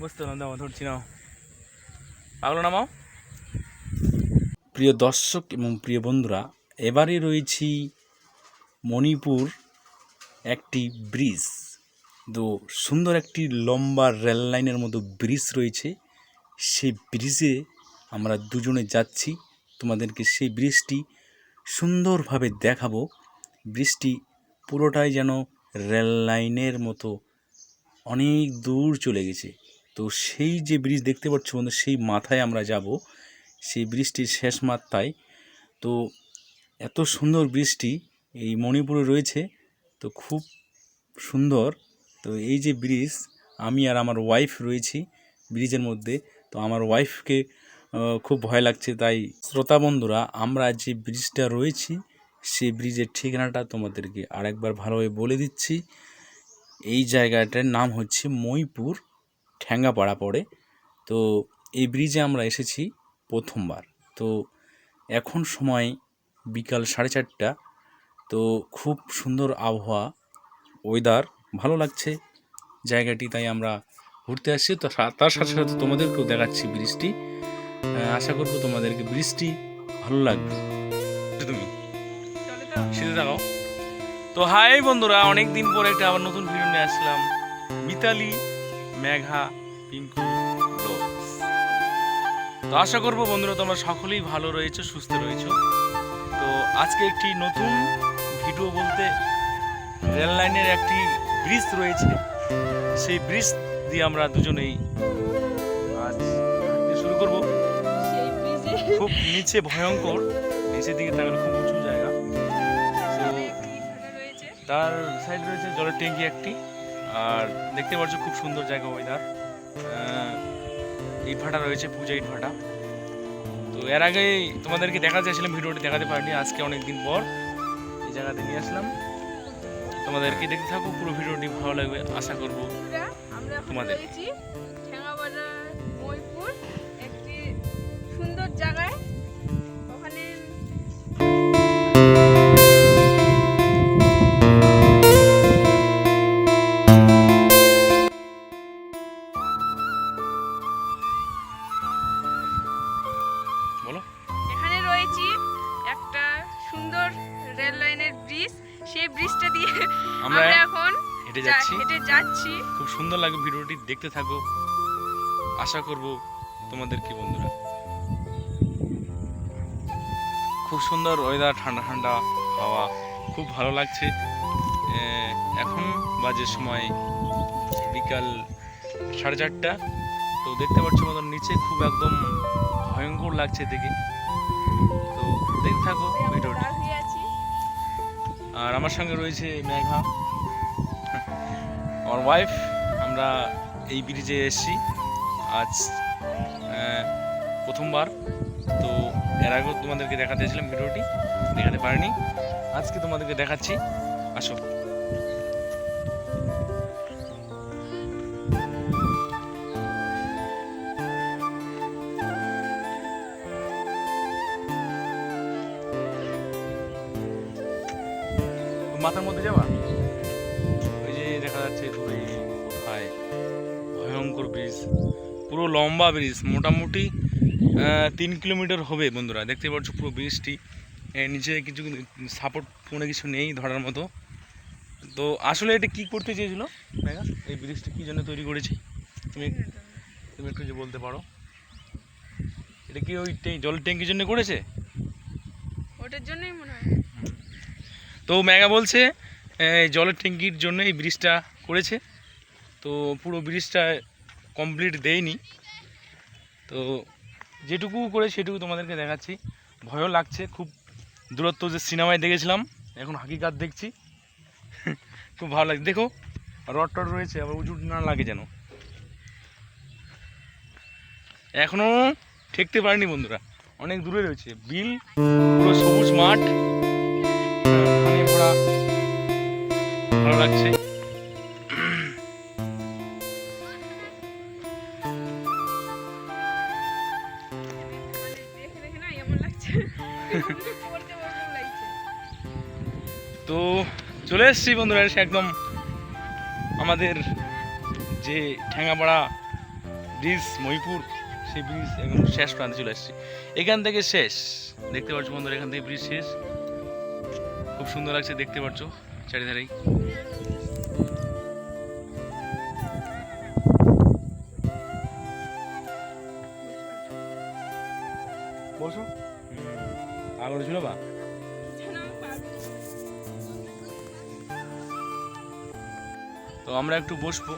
বুঝতে পারলাম, দাও, ধরছি প্রিয় দর্শক এবং প্রিয় বন্ধুরা, এবারে রয়েছি মণিপুর একটি ব্রিজ। তো সুন্দর একটি লম্বা রেল লাইনের মতো ব্রিজ রয়েছে। সেই ব্রিজে আমরা দুজনে যাচ্ছি। তোমাদেরকে সেই ব্রিজটি সুন্দরভাবে দেখাবো। ব্রিজটি পুরোটাই যেন রেল লাইনের মতো অনেক দূর চলে গেছে। তো সেই যে ব্রিজ দেখতে পাচ্ছ বন্ধু, সেই মাথায় আমরা যাব। সেই ব্রিজটির শেষ মাত্রায় তো এত সুন্দর ব্রিজটি এই মণিপুরে রয়েছে। তো খুব সুন্দর। তো এই যে ব্রিজ আমি আর আমার ওয়াইফ রয়েছি ব্রিজের মধ্যে। তো আমার ওয়াইফকে খুব ভয় লাগছে। তাই শ্রোতা বন্ধুরা, আমরা যে ব্রিজটা রয়েছি, সেই ব্রিজের ঠিকানাটা তোমাদেরকে আরেকবার ভালোভাবে বলে দিচ্ছি। এই জায়গাটার নাম হচ্ছে মইপুর ঠ্যাঙ্গাপাড়া পড়ে। তো এই ব্রিজে আমরা এসেছি প্রথমবার। তো এখন সময় বিকাল সাড়ে চারটা। তো খুব সুন্দর আবহাওয়া ওয়েদার ভালো লাগছে জায়গাটি তাই আমরা ঘুরতে আসছি। তো সা- তার সাথে সাথে তোমাদেরকেও দেখাচ্ছি ব্রিজটি আশা করব তোমাদেরকে ব্রিজটি ভালো লাগবে। তুমি? সিধে থাকো। তো হাই বন্ধুরা অনেক দিন পরে একটা আবার নতুন ভিডিও নিয়ে আসলাম। মিতালি মেঘা পিঙ্কু। তো আশা করব বন্ধুরা তোমরা সকলেই ভালো রয়েছো সুস্থ রয়েছো। তো আজকে একটি নতুন ভিডিও বলতে রেল লাইনের একটি ব্রিজ রয়েছে। সেই ব্রিজ দিয়ে আমরা দুজনেই আজ শুরু করব। খুব নিচে ভয়ঙ্কর নিচের দিকে তাকালে খুব উঁচু। তার সাইড রয়েছে জলের ট্যাঙ্কি একটি আর দেখতে পাচ্ছ খুব সুন্দর জায়গা ওয়েদার ইট ভাটা রয়েছে পূজা ইট ভাটা তো এর আগে তোমাদেরকে দেখা চাইছিলাম ভিডিওটি দেখাতে পারিনি আজকে অনেক দিন পর এই জায়গাতে নিয়ে আসলাম। তোমাদেরকে দেখতে থাকো পুরো ভিডিওটি ভালো লাগবে আশা করব তোমাদের। আমরা এখন হেঁটে যাচ্ছি। হেঁটে যাচ্ছি। খুব সুন্দর লাগবে ভিডিওটি দেখতে থাকো। আশা করব তোমাদেরকে বন্ধুরা? খুব সুন্দর ওয়েদার ঠান্ডা ঠান্ডা হাওয়া খুব ভালো লাগছে। এখন বাজে সময় বিকাল সাড়ে চারটা। তো দেখতে পাচ্ছ মতন নিচে খুব একদম ভয়ঙ্কর লাগছে দেখে। তো দেখতে থাকো ভিডিওটি। আর আমার সঙ্গে রয়েছে মেঘা। আমার ওয়াইফ আমরা এই ব্রিজে এসেছি। আজ প্রথমবার। তো এর আগেও তোমাদেরকে দেখাতে এসেছিলাম ভিডিওটি। দেখাতে পারিনি। আজকে তোমাদেরকে দেখাচ্ছি। আসো। মাথার মধ্যে যাওয়া? ওই যে দেখা যাচ্ছে দূরে কোথায়? ভয়ঙ্কর ব্রিজ পুরো লম্বা ব্রিজ মোটামুটি তিন কিলোমিটার হবে বন্ধুরা। দেখতে পাচ্ছ পুরো ব্রিজটি নিচে কিছু সাপোর্ট কোনো কিছু নেই ধরার মতো। তো আসলে এটা কি করতে চেয়েছিল? এই ব্রিজটা কি জন্য তৈরি করেছি। তুমি তুমি একটু যে বলতে পারো। এটা কি ওই জলের ট্যাঙ্কির জন্য করেছে? ওটার জন্যই মনে হয়। তো মেঘা বলছে জলের ট্যাঙ্কির জন্য এই ব্রিজটা করেছে। তো পুরো ব্রিজটা কমপ্লিট দেয়নি। তো যেটুকু করে সেটুকু তোমাদেরকে দেখাচ্ছি। ভয়ও লাগছে, খুব দূরত্ব যে সিনেমায় দেখেছিলাম, এখন হাকিকাত দেখছি। খুব ভালো লাগছে। দেখো, রড টড রয়েছে, আবার উঁচু না লাগে যেন। এখনও ঠেকতে পারেনি বন্ধুরা। অনেক দূরে রয়েছে। বিল পুরো সবুজ মাঠ। ভালো লাগছে? তো চলে এসেছি বন্ধুরা, এসে একদম আমাদের যে ঠ্যাঙ্গাপাড়া ব্রিজ, মহিপুর, সেই ব্রিজ একদম শেষ প্রান্তে চলে আসছি এখান থেকে শেষ। দেখতে পাচ্ছ বন্ধুরা, এখান থেকে ব্রিজ শেষ। খুব সুন্দর লাগছে, দেখতে পাচ্ছ চারিধারেই। বসো তো আমরা একটু বসবো,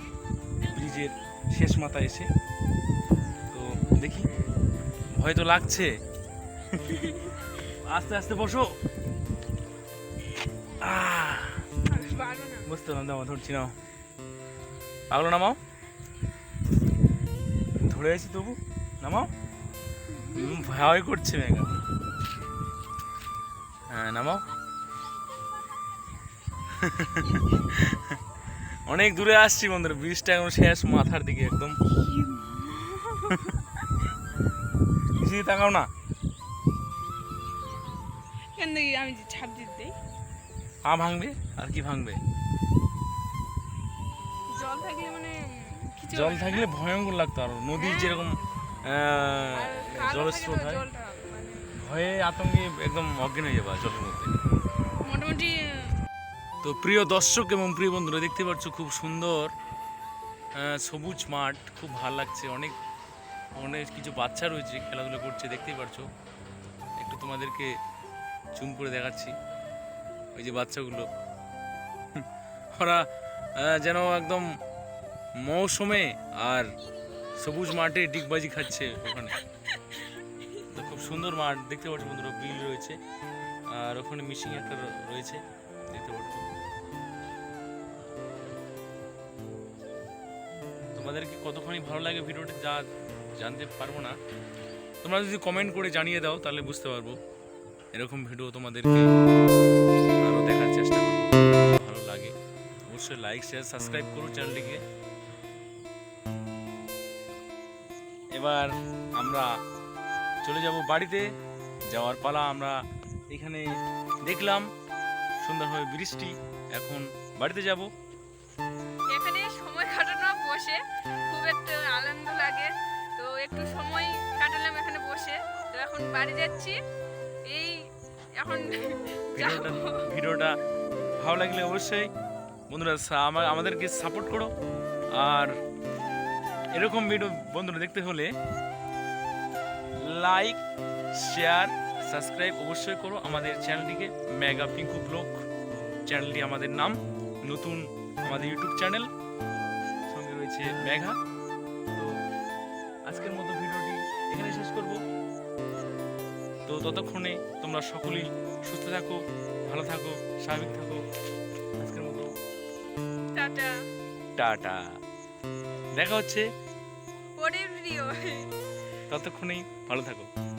ব্রিজের শেষ মাথা এসে। তো দেখি, ভয় তো লাগছে। আস্তে আস্তে বসো। বুঝতে পারলাম দাও ধরছি নাও। পাগলো নামাও। ধরে আছি তবু। নামাও। ভয় করছে মেঘা। হ্যাঁ নামাও। অনেক দূরে আসছি বন্ধুরা, ব্রিজটা এখন শেষ মাথার দিকে একদম। কিছু তাকাও না। আমি ছাপ দিতে? পা ভাঙবে? আর কি ভাঙবে? জল থাকলে মানে জল থাকলে ভয়ঙ্কর লাগতো আর। নদীর যেরকম আহ, আর কালো জলের থাকে স্রোত তো হয় মানে ভয়ে আতঙ্কে একদম অজ্ঞান হয়ে যাবে জলের মধ্যে। মোটামুটি তো প্রিয় দর্শক এবং প্রিয় বন্ধুরা দেখতে পাচ্ছ খুব সুন্দর সবুজ মাঠ খুব ভালো লাগছে। অনেক অনেক কিছু বাচ্চা রয়েছে খেলাধুলা করছে দেখতেই পারছ একটু তোমাদেরকে জুম করে দেখাচ্ছি। ওই যে বাচ্চাগুলো। ওরা যেন একদম মৌসুমে আর সবুজ মাঠে ডিগবাজি খাচ্ছে ওখানে। তো খুব সুন্দর মাঠ, দেখতে পাচ্ছ বন্ধুরা, বিল রয়েছে। আর ওখানে মিশিং একটা রয়েছে, দেখতে পাচ্ছ। তোমাদেরকে কতখানি ভালো লাগে ভিডিওটা যা জানতে পারব না। তোমরা যদি কমেন্ট করে জানিয়ে দাও, তাহলে বুঝতে পারব। এরকম ভিডিও তোমাদেরকে অবশ্যই লাইক শেয়ার সাবস্ক্রাইব করো চ্যানেলটিকে এবার আমরা চলে যাব বাড়িতে। যাওয়ার পালা আমরা এখানে দেখলাম সুন্দরভাবে বৃষ্টি। এখন বাড়িতে যাব। এখানে সময় কাটানো বসে। খুব একটা আনন্দ লাগে। তো একটু সময় কাটালাম এখানে বসে। তো এখন বাড়ি যাচ্ছি। এই এখন ভিডিওটা ভালো লাগলে অবশ্যই বন্ধুরা আমাদেরকে সাপোর্ট করো। আর এরকম ভিডিও বন্ধুরা দেখতে হলে লাইক শেয়ার সাবস্ক্রাইব অবশ্যই করো আমাদের চ্যানেলটিকে মেগা পিঙ্কু ব্লগ চ্যানেলটি আমাদের নাম। নতুন আমাদের ইউটিউব চ্যানেল সঙ্গে রয়েছে মেঘা তো আজকের মতো ভিডিওটি এখানে শেষ করব। তো ততক্ষণে তোমরা সকলেই সুস্থ থাকো, ভালো থাকো, স্বাভাবিক থাকো। টাটা। দেখা হচ্ছে। ততক্ষণেই ভালো থাকো।